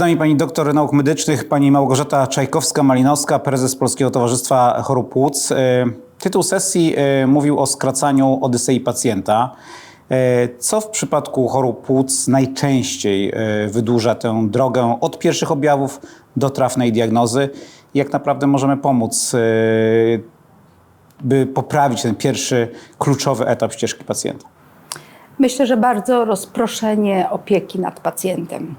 nami pani doktor nauk medycznych, pani Małgorzata Czajkowska-Malinowska, prezes Polskiego Towarzystwa Chorób Płuc. E, Tytuł sesji e, mówił o skracaniu odysei pacjenta. E, Co w przypadku chorób płuc najczęściej wydłuża tę drogę od pierwszych objawów do trafnej diagnozy? Jak naprawdę możemy pomóc, by poprawić ten pierwszy kluczowy etap ścieżki pacjenta? Myślę, że bardzo rozproszenie opieki nad pacjentem.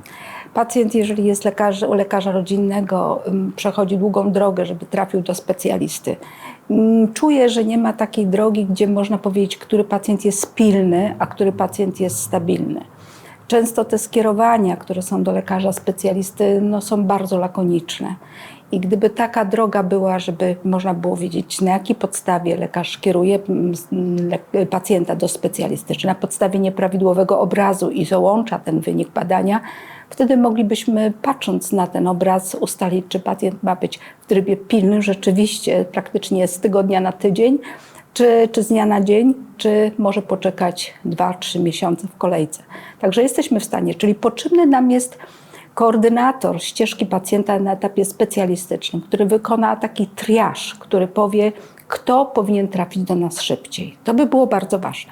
Pacjent, jeżeli jest lekarzy, u lekarza rodzinnego, przechodzi długą drogę, żeby trafił do specjalisty. Ym, Czuje, że nie ma takiej drogi, gdzie można powiedzieć, który pacjent jest pilny, a który pacjent jest stabilny. Często te skierowania, które są do lekarza specjalisty, no, są bardzo lakoniczne. I gdyby taka droga była, żeby można było wiedzieć, na jakiej podstawie lekarz kieruje mm, le- pacjenta do specjalisty, czy na podstawie nieprawidłowego obrazu i załącza ten wynik badania, wtedy moglibyśmy, patrząc na ten obraz, ustalić, czy pacjent ma być w trybie pilnym rzeczywiście praktycznie z tygodnia na tydzień, czy, czy z dnia na dzień, czy może poczekać 2-3 miesiące w kolejce. Także jesteśmy w stanie, czyli potrzebny nam jest koordynator ścieżki pacjenta na etapie specjalistycznym, który wykona taki triaż, który powie, kto powinien trafić do nas szybciej. To by było bardzo ważne.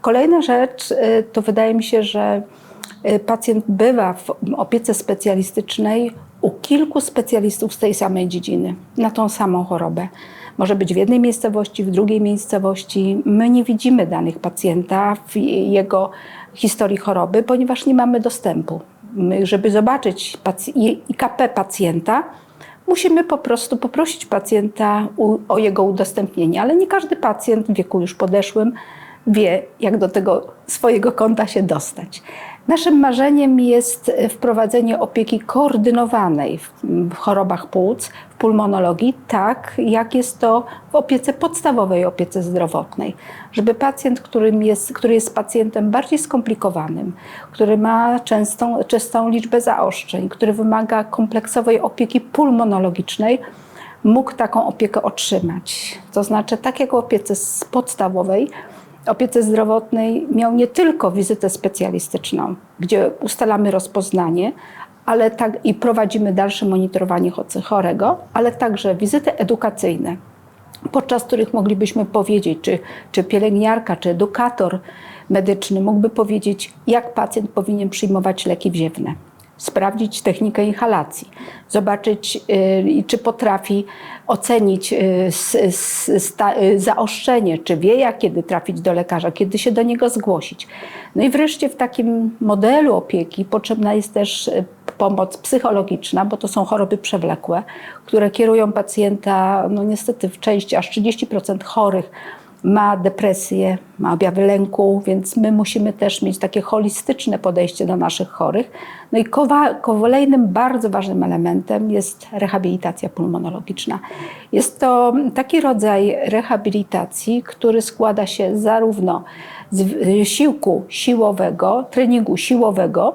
Kolejna rzecz y, to wydaje mi się, że y, pacjent bywa w opiece specjalistycznej u kilku specjalistów z tej samej dziedziny na tą samą chorobę. Może być w jednej miejscowości, w drugiej miejscowości. My nie widzimy danych pacjenta w jego historii choroby, ponieważ nie mamy dostępu. Żeby zobaczyć IKP pacjenta, musimy po prostu poprosić pacjenta o jego udostępnienie, ale nie każdy pacjent w wieku już podeszłym wie, jak do tego swojego konta się dostać. Naszym marzeniem jest wprowadzenie opieki koordynowanej w, chorobach płuc, pulmonologii, tak jak jest to w opiece podstawowej, opiece zdrowotnej. Żeby pacjent, którym jest, który jest pacjentem bardziej skomplikowanym, który ma częstą, częstą liczbę zaostrzeń, który wymaga kompleksowej opieki pulmonologicznej, mógł taką opiekę otrzymać. To znaczy, tak jak w opiece podstawowej, opiece zdrowotnej miał nie tylko wizytę specjalistyczną, gdzie ustalamy rozpoznanie, ale tak i prowadzimy dalsze monitorowanie chorego, ale także wizyty edukacyjne, podczas których moglibyśmy powiedzieć, czy, czy pielęgniarka, czy edukator medyczny mógłby powiedzieć, jak pacjent powinien przyjmować leki wziewne sprawdzić technikę inhalacji, zobaczyć, y, czy potrafi ocenić y, y, zaostrzenie, czy wie, jak kiedy trafić do lekarza, kiedy się do niego zgłosić. No i wreszcie w takim modelu opieki potrzebna jest też pomoc psychologiczna, bo to są choroby przewlekłe, które kierują pacjenta, no niestety w części aż 30% chorych ma depresję, ma objawy lęku, więc my musimy też mieć takie holistyczne podejście do naszych chorych. No i kolejnym bardzo ważnym elementem jest rehabilitacja pulmonologiczna. Jest to taki rodzaj rehabilitacji, który składa się zarówno z wysiłku siłowego, treningu siłowego,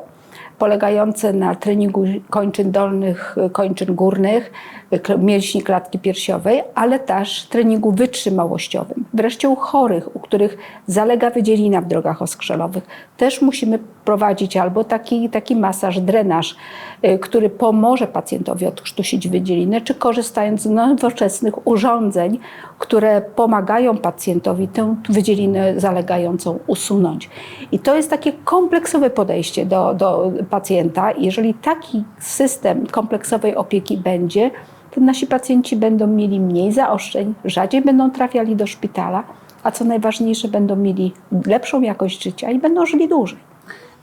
polegające na treningu kończyn dolnych, kończyn górnych, mięśni klatki piersiowej, ale też treningu wytrzymałościowym. Wreszcie u chorych, u których zalega wydzielina w drogach oskrzelowych, też musimy prowadzić albo taki, taki masaż, drenaż, y, który pomoże pacjentowi odkrztusić wydzielinę, czy korzystając z nowoczesnych urządzeń, które pomagają pacjentowi tę wydzielinę zalegającą usunąć. I to jest takie kompleksowe podejście do, do pacjenta. Jeżeli taki system kompleksowej opieki będzie, to nasi pacjenci będą mieli mniej zaostrzeń, rzadziej będą trafiali do szpitala, a co najważniejsze, będą mieli lepszą jakość życia i będą żyli dłużej.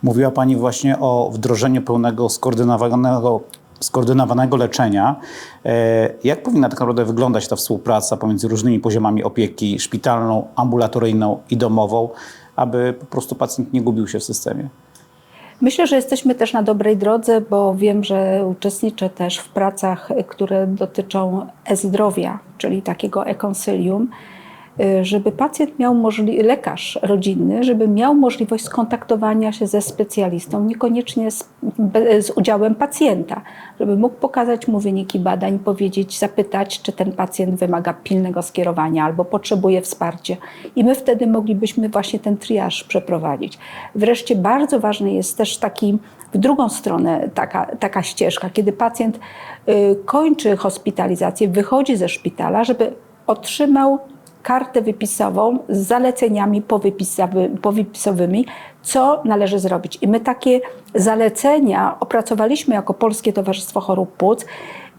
Mówiła Pani właśnie o wdrożeniu pełnego skoordynowanego, skoordynowanego leczenia. E, Jak powinna tak naprawdę wyglądać ta współpraca pomiędzy różnymi poziomami opieki szpitalną, ambulatoryjną i domową, aby po prostu pacjent nie gubił się w systemie? Myślę, że jesteśmy też na dobrej drodze, bo wiem, że uczestniczę też w pracach, które dotyczą e-zdrowia, czyli takiego e-konsylium. Y, żeby pacjent miał możliwość, lekarz rodzinny, żeby miał możliwość skontaktowania się ze specjalistą, niekoniecznie z, z udziałem pacjenta, żeby mógł pokazać mu wyniki badań, powiedzieć, zapytać, czy ten pacjent wymaga pilnego skierowania albo potrzebuje wsparcia. I my wtedy moglibyśmy właśnie ten triaż przeprowadzić. Wreszcie bardzo ważny jest też taki w drugą stronę taka, taka ścieżka, kiedy pacjent y, kończy hospitalizację, wychodzi ze szpitala, żeby otrzymał kartę wypisową z zaleceniami powypisowy, powypisowymi, co należy zrobić. I my takie zalecenia opracowaliśmy jako Polskie Towarzystwo Chorób Płuc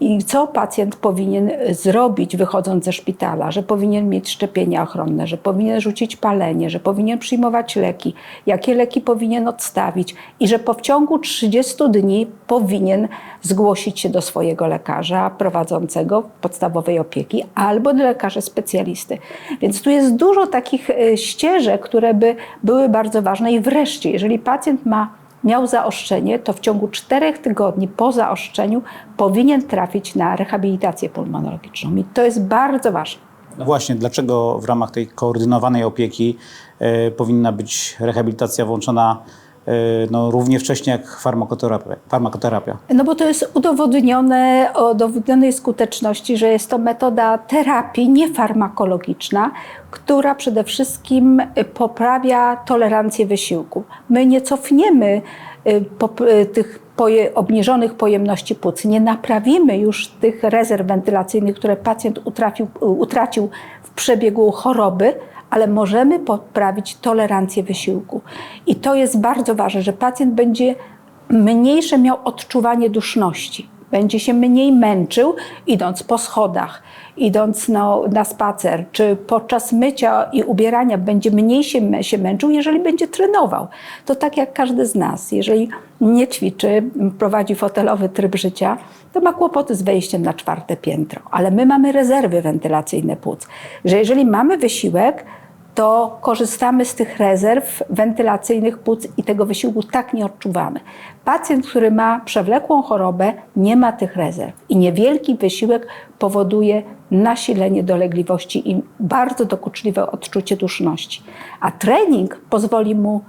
i co pacjent powinien zrobić wychodząc ze szpitala, że powinien mieć szczepienia ochronne, że powinien rzucić palenie, że powinien przyjmować leki, jakie leki powinien odstawić? I że po w ciągu 30 dni powinien zgłosić się do swojego lekarza prowadzącego podstawowej opieki albo do lekarza specjalisty. Więc tu jest dużo takich e, ścieżek, które by były bardzo ważne. I wreszcie, jeżeli pacjent ma miał zaostrzenie, to w ciągu czterech tygodni po zaostrzeniu powinien trafić na rehabilitację pulmonologiczną. I to jest bardzo ważne. No właśnie, dlaczego w ramach tej koordynowanej opieki e, powinna być rehabilitacja włączona no, równie wcześnie jak farmakoterapia? farmakoterapia? No bo to jest udowodnione, o udowodnionej skuteczności, że jest to metoda terapii niefarmakologiczna, która przede wszystkim y, poprawia tolerancję wysiłku. My nie cofniemy y, y, tych poje, obniżonych pojemności płuc, nie naprawimy już tych rezerw wentylacyjnych, które pacjent utrafił, utracił w przebiegu choroby, ale możemy poprawić tolerancję wysiłku. I to jest bardzo ważne, że pacjent będzie mniejsze miał odczuwanie duszności. Będzie się mniej męczył, idąc po schodach, idąc no, na spacer, czy podczas mycia i ubierania będzie mniej się, się męczył, jeżeli będzie trenował. To tak jak każdy z nas. Jeżeli nie ćwiczy, prowadzi fotelowy tryb życia, to ma kłopoty z wejściem na czwarte piętro. Ale my mamy rezerwy wentylacyjne płuc, że jeżeli mamy wysiłek, to korzystamy z tych rezerw wentylacyjnych płuc i tego wysiłku tak nie odczuwamy. Pacjent, który ma przewlekłą chorobę, nie ma tych rezerw i niewielki wysiłek powoduje nasilenie dolegliwości i bardzo dokuczliwe odczucie duszności. A trening pozwoli mu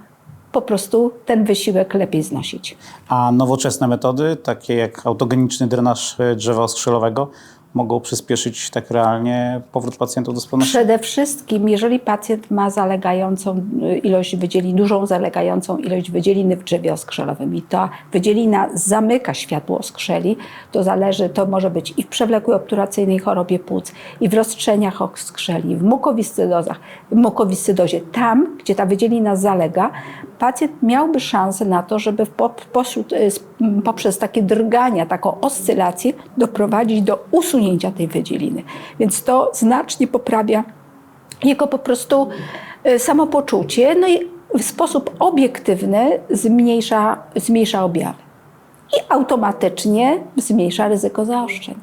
po prostu ten wysiłek lepiej znosić. A nowoczesne metody, takie jak autogeniczny drenaż drzewa oskrzelowego, mogą przyspieszyć tak realnie powrót pacjentów do sprawności? Przede wszystkim, jeżeli pacjent ma zalegającą y, ilość wydzielin, dużą zalegającą ilość wydzieliny w drzewie oskrzelowym i ta wydzielina zamyka światło oskrzeli, to zależy, to może być i w przewlekłej obturacyjnej chorobie płuc, i w rozstrzeniach oskrzeli, w mukowiscydozach, w mukowiscydozie. Tam, gdzie ta wydzielina zalega, pacjent miałby szansę na to, żeby pośród, y, poprzez takie drgania, taką oscylację doprowadzić do usunięcia tej wydzieliny. Więc to znacznie poprawia jego po prostu y, samopoczucie, no i w sposób obiektywny zmniejsza, zmniejsza objawy. I automatycznie zmniejsza ryzyko zaostrzeń.